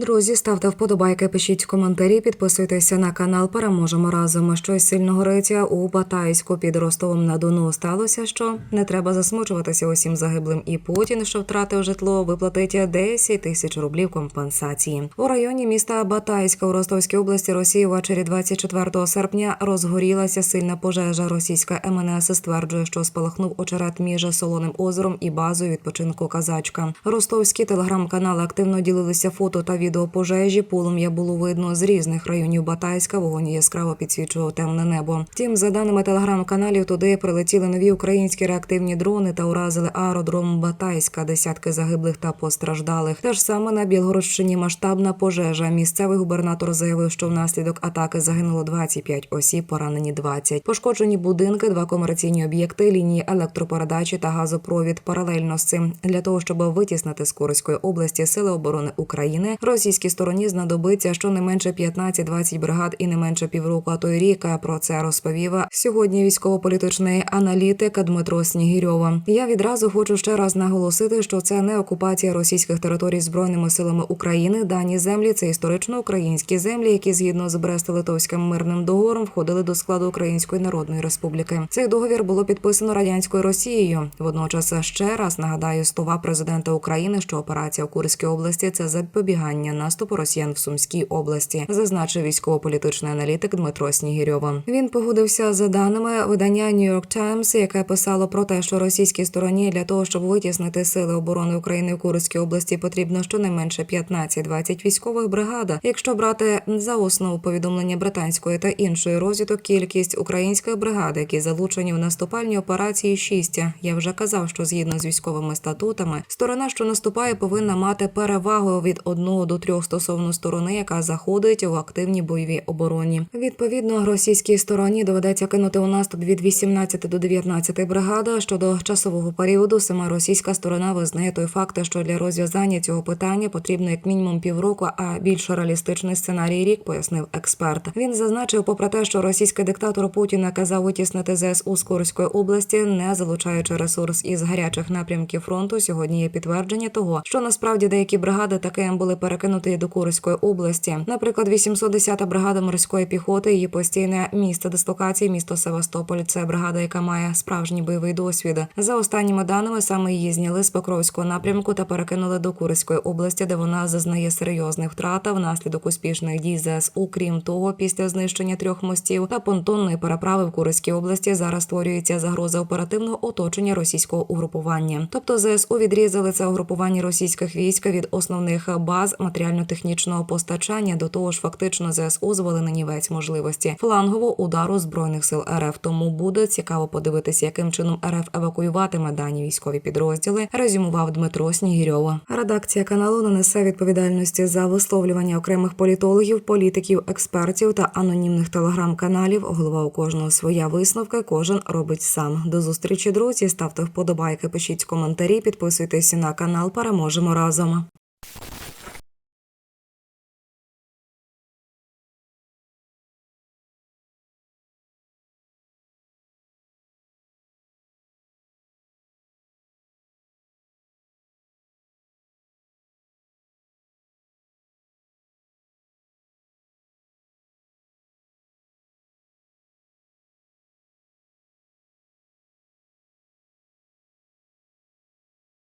Друзі, ставте вподобайки, пишіть коментарі, підписуйтеся на канал. Переможемо разом. Щось сильно гориться у Батайську під Ростовом на Дону. Сталося, що не треба засмучуватися усім загиблим. І Путін, що втратив житло, виплатить 10 тисяч рублів компенсації. У районі міста Батайська у Ростовській області Росії ввечері 24 серпня розгорілася сильна пожежа. Російська МНС стверджує, що спалахнув очерет між Солоним озером і базою відпочинку Казачка. Ростовські телеграм-канали активно ділилися фото та відео пожежі. Полум'я було видно з різних районів Батайська. Вогонь яскраво підсвічував темне небо. Втім, за даними телеграм-каналів, туди прилетіли нові українські реактивні дрони та уразили аеродром Батайська. Десятки загиблих та постраждалих. Те ж саме на Білгородщині масштабна пожежа. Місцевий губернатор заявив, що внаслідок атаки загинуло 25 осіб, поранені 20. Пошкоджені будинки, два комерційні об'єкти, лінії електропередачі та газопровід. Паралельно з цим для того, щоб витіснити з Курської області сили оборони України, російській стороні знадобиться щонайменше 15-20 бригад і не менше півроку, а то й рік. Про це розповів сьогодні військово-політичний аналітик Дмитро Снігірьова. Я відразу хочу ще раз наголосити, що це не окупація російських територій збройними силами України. Дані землі це історично українські землі, які згідно з Брест-Литовським мирним договором входили до складу Української Народної Республіки. Цей договір було підписано радянською Росією. Водночас ще раз нагадаю слова президента України, що операція у Курській області це запобігання наступу росіян в Сумській області, зазначив військово-політичний аналітик Дмитро Снігірьова. Він погодився за даними видання New York Times, яке писало про те, що російській стороні для того, щоб витіснити сили оборони України в Курській області, потрібно щонайменше 15-20 військових бригад. Якщо брати за основу повідомлення британської та іншої розвідок, кількість українських бригад, які залучені в наступальні операції, 6. Я вже казав, що згідно з військовими статутами, сторона, що наступає, повинна мати перевагу від 1 до 3 стосовно сторони, яка заходить у активній бойовій обороні. Відповідно, російській стороні доведеться кинути у наступ від 18 до 19 бригада. Щодо часового періоду, сама російська сторона визнає той факт, що для розв'язання цього питання потрібно як мінімум півроку, а більш реалістичний сценарій рік, пояснив експерт. Він зазначив, попри те, що російський диктатор Путін наказав витіснити ЗСУ з Курської області, не залучаючи ресурс із гарячих напрямків фронту. Сьогодні є підтвердження того, що насправді деякі бригади таки були перекинуті до Курської області. Наприклад, 810-та бригада морської піхоти, її постійне місце дислокації, місто Севастополь. Це бригада, яка має справжній бойовий досвід. За останніми даними саме її зняли з Покровського напрямку та перекинули до Курської області, де вона зазнає серйозних втрат внаслідок успішних дій ЗСУ. Крім того, після знищення трьох мостів та понтонної переправи в Курській області зараз створюється загроза оперативного оточення російського угрупування. Тобто ЗСУ відрізали це угрупування російських військ від основних баз матеріально-технічного постачання. До того ж, фактично ЗСУ звели на нівець можливості флангового удару збройних сил РФ. Тому буде цікаво подивитися, яким чином РФ евакуюватиме дані військові підрозділи. Резюмував Дмитро Снігірьов. Редакція каналу не несе відповідальності за висловлювання окремих політологів, політиків, експертів та анонімних телеграм-каналів. Голова у кожного своя висновка. Кожен робить сам. До зустрічі, друзі. Ставте вподобайки, пишіть коментарі, підписуйтесь на канал. Переможемо разом.